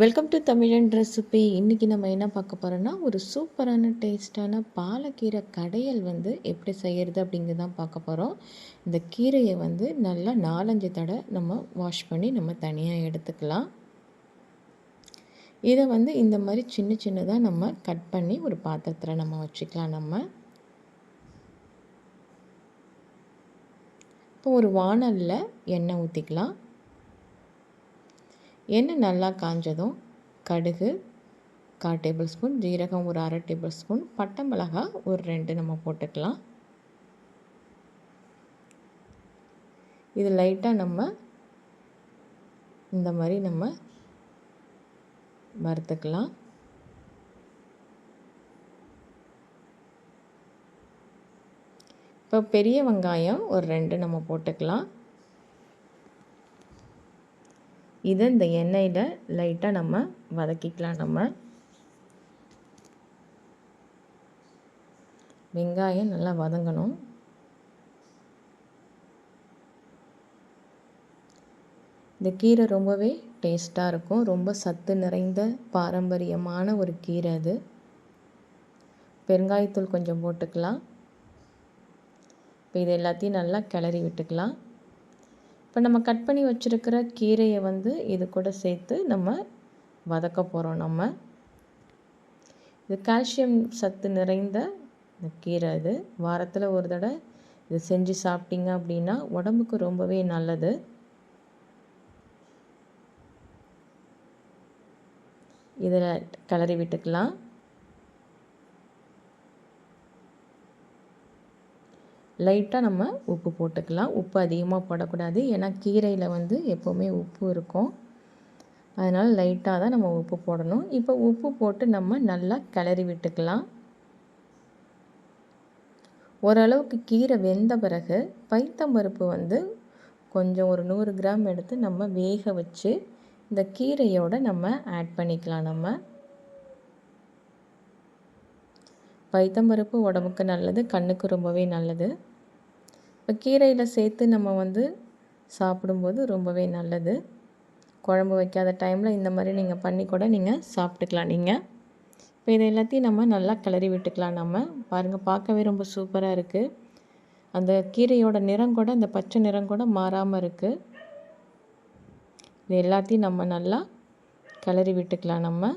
Welcome to தமிழன் recipe இன்றைக்கி நம்ம என்ன பார்க்க போகிறோன்னா ஒரு சூப்பரான டேஸ்ட்டான பாலக்கீரை கடையல் வந்து எப்படி செய்கிறது அப்படிங்கிறது தான் பார்க்க போகிறோம் இந்த கீரையை வந்து நல்லா நாலஞ்சு தடவை நம்ம வாஷ் பண்ணி நம்ம தனியாக எடுத்துக்கலாம். இதை வந்து இந்த மாதிரி சின்ன சின்னதாக நம்ம கட் பண்ணி ஒரு பாத்திரத்தில் நம்ம வச்சுக்கலாம் நம்ம. இப்போ ஒரு வானலில் எண்ணெய் ஊற்றிக்கலாம் எண்ணெய் நல்லா காஞ்சதும் கடுகு கால் டேபிள் ஸ்பூன் ஜீரகம் ஒரு அரை டேபிள் ஸ்பூன் பட்டை மிளகா ஒரு ரெண்டு நம்ம போட்டுக்கலாம். இது லைட்டாக நம்ம இந்த மாதிரி நம்ம வறுத்துக்கலாம். இப்போ பெரிய வெங்காயம் ஒரு ரெண்டு நம்ம போட்டுக்கலாம். இதை இந்த எண்ணெயில் லைட்டாக நம்ம வதக்கிக்கலாம். நம்ம வெங்காயம் நல்லா வதங்கணும். இந்த கீரை ரொம்பவே டேஸ்ட்டாக இருக்கும். ரொம்ப சத்து நிறைந்த பாரம்பரியமான ஒரு கீரை அது. பெருங்காயத்தூள் கொஞ்சம் போட்டுக்கலாம். இப்போ இது எல்லாத்தையும் நல்லா கிளறி விட்டுக்கலாம். இப்போ நம்ம கட் பண்ணி வச்சுருக்கிற கீரையை வந்து இது கூட சேர்த்து நம்ம வதக்க போகிறோம் நம்ம. இது கால்சியம் சத்து நிறைந்த இந்த கீரை இது. வாரத்தில் ஒரு தடவை இது செஞ்சு சாப்பிட்டீங்க அப்படின்னா உடம்புக்கு ரொம்பவே நல்லது. இதில் கிளறி விட்டுக்கலாம். லைட்டாக நம்ம உப்பு போட்டுக்கலாம். உப்பு அதிகமாக போடக்கூடாது. ஏன்னா கீரையில் வந்து எப்போவுமே உப்பு இருக்கும். அதனால் லைட்டாக தான் நம்ம உப்பு போடணும். இப்போ உப்பு போட்டு நம்ம நல்லா கிளறி விட்டுக்கலாம். ஓரளவுக்கு கீரை வெந்த பிறகு பைத்தம்பருப்பு வந்து கொஞ்சம் ஒரு நூறு கிராம் எடுத்து நம்ம வேக வச்சு இந்த கீரையோடு நம்ம ஆட் பண்ணிக்கலாம் நம்ம. பைத்தம்பருப்பு உடம்புக்கு நல்லது கண்ணுக்கு ரொம்பவே நல்லது. இப்போ கீரையில் சேர்த்து நம்ம வந்து சாப்பிடும்போது ரொம்பவே நல்லது. குழம்பு வைக்காத டைமில் இந்த மாதிரி நீங்கள் பண்ணி கூட நீங்கள் சாப்பிட்டுக்கலாம் நீங்கள் இப்போ இதை எல்லாத்தையும் நம்ம நல்லா கிளறி விட்டுக்கலாம் நம்ம. பாருங்கள் பார்க்கவே ரொம்ப சூப்பராக இருக்குது அந்த கீரையோட நிறம் கூட அந்த பச்சை நிறம் கூட மாறாமல் இருக்குது இது எல்லாத்தையும் நம்ம நல்லா கிளறி விட்டுக்கலாம் நம்ம.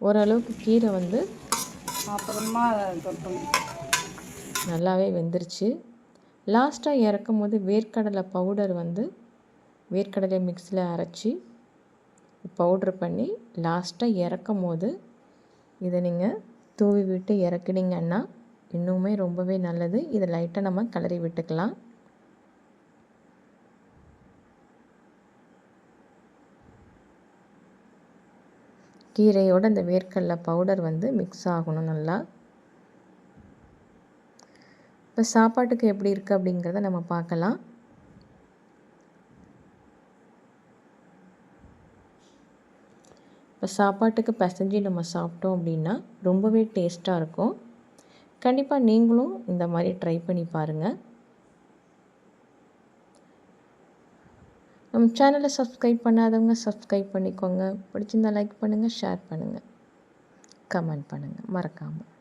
ஓரளவுக்கு கீரை வந்து அப்புறமா நல்லாவே வெந்துருச்சு. லாஸ்ட்டாக இறக்கும் போது வேர்க்கடலை பவுடர் வந்து வேர்க்கடலை மிக்ஸியில் அரைச்சி பவுட்ரு பண்ணி லாஸ்ட்டாக இறக்கும் போது இதை நீங்கள் தூவி விட்டு இறக்குனீங்கன்னா இன்னுமே ரொம்பவே நல்லது. இதை லைட்டாக நம்ம கிளறி விட்டுக்கலாம். கீரையோட அந்த வேர்க்கடலை பவுடர் வந்து மிக்ஸ் ஆகணும் நல்லா. இப்போ சாப்பாட்டுக்கு எப்படி இருக்குது அப்படிங்கிறத நம்ம பார்க்கலாம். இப்போ சாப்பாட்டுக்கு பிசைஞ்சு நம்ம சாப்பிட்டோம் அப்படின்னா ரொம்பவே டேஸ்ட்டாக இருக்கும். கண்டிப்பாக நீங்களும் இந்த மாதிரி ட்ரை பண்ணி பாருங்கள் நம்ம சேனலை சப்ஸ்கிரைப் பண்ணாதவங்க சப்ஸ்கிரைப் பண்ணிக்கோங்க. பிடிச்சிருந்தா லைக் பண்ணுங்கள் ஷேர் பண்ணுங்கள் கமெண்ட் பண்ணுங்கள் மறக்காமல்